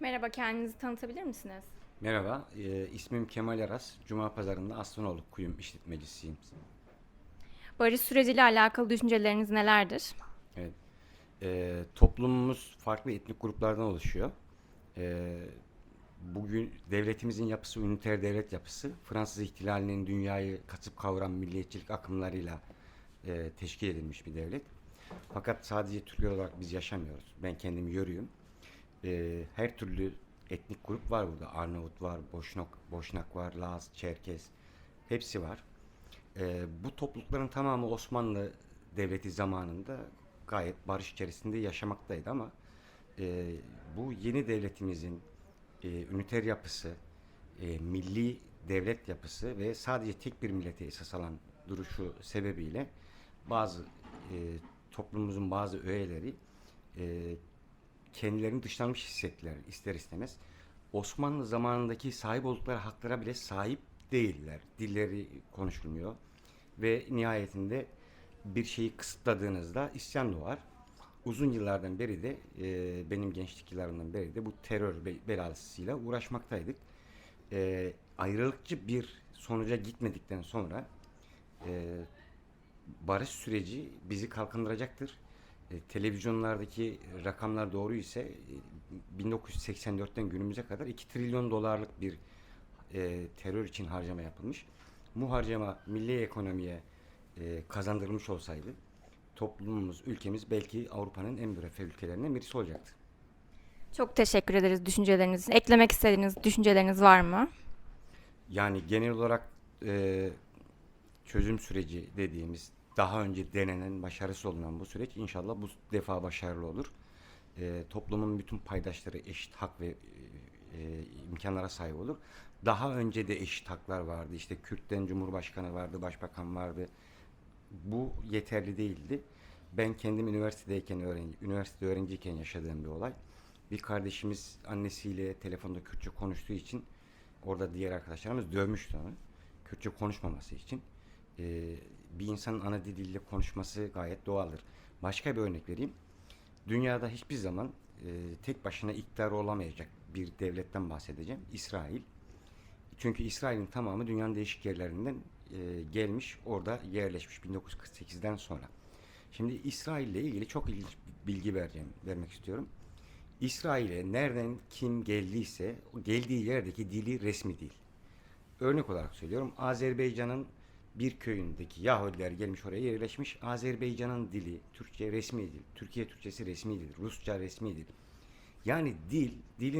Merhaba, kendinizi tanıtabilir misiniz? Merhaba, e, ismim Kemal Aras. Cuma pazarında Aslanolu kuyum işletmecisiyim. Barış süreciyle alakalı düşünceleriniz nelerdir? Evet. E, toplumumuz farklı etnik gruplardan oluşuyor. E, bugün devletimizin yapısı üniter devlet yapısı. Fransız ihtilalinin dünyayı kasıp kavuran milliyetçilik akımlarıyla e, teşkil edilmiş bir devlet. Fakat sadece Türkler olarak biz yaşamıyoruz. Ben kendim yörüyüm. E, her türlü etnik grup var burada. Arnavut var, Boşnak, Boşnak var, Laz, Çerkez. Hepsi var. E, bu toplulukların tamamı Osmanlı Devleti zamanında gayet barış içerisinde yaşamaktaydı ama e, bu yeni devletimizin e, üniter yapısı, e, milli devlet yapısı ve sadece tek bir millete esas alan duruşu sebebiyle bazı e, toplumumuzun bazı öğeleri e, kendilerini dışlanmış hissettiler ister istemez. Osmanlı zamanındaki sahip oldukları haklara bile sahip değiller. Dilleri konuşulmuyor ve nihayetinde bir şeyi kısıtladığınızda isyan doğar. Uzun yıllardan beri de e, benim gençlik yıllarımdan beri de bu terör be- belasıyla uğraşmaktaydık. E, ayrılıkçı bir sonuca gitmedikten sonra e, barış süreci bizi kalkındıracaktır. E, televizyonlardaki rakamlar doğru ise e, 1984'ten günümüze kadar 2 trilyon dolarlık bir e, terör için harcama yapılmış. Bu harcama milli ekonomiye e, kazandırılmış olsaydı toplumumuz, ülkemiz belki Avrupa'nın en müreffeh ülkelerinden birisi olacaktı. Çok teşekkür ederiz düşünceleriniz. Eklemek istediğiniz düşünceleriniz var mı? Yani genel olarak e, çözüm süreci dediğimiz daha önce denenen, başarısız olunan bu süreç inşallah bu defa başarılı olur. E, toplumun bütün paydaşları eşit hak ve e, e, imkanlara sahip olur. Daha önce de eşit haklar vardı. İşte Kürt'ten Cumhurbaşkanı vardı, Başbakan vardı. Bu yeterli değildi. Ben kendim üniversitedeyken öğrenci, üniversite öğrenciyken yaşadığım bir olay. Bir kardeşimiz annesiyle telefonda Kürtçe konuştuğu için orada diğer arkadaşlarımız dövmüştü onu. Kürtçe konuşmaması için. Ee, bir insanın ana diliyle konuşması gayet doğaldır. Başka bir örnek vereyim. Dünyada hiçbir zaman e, tek başına iktidar olamayacak bir devletten bahsedeceğim. İsrail. Çünkü İsrail'in tamamı dünyanın değişik yerlerinden e, gelmiş, orada yerleşmiş 1948'den sonra. Şimdi İsrail ile ilgili çok ilginç bilgi vereceğim, vermek istiyorum. İsrail'e nereden kim geldiyse geldiği yerdeki dili resmi değil. Örnek olarak söylüyorum. Azerbaycan'ın bir köyündeki Yahudiler gelmiş oraya yerleşmiş. Azerbaycan'ın dili Türkçe resmi dil. Türkiye Türkçesi resmi dil. Rusça resmi dil. Yani dil, dilin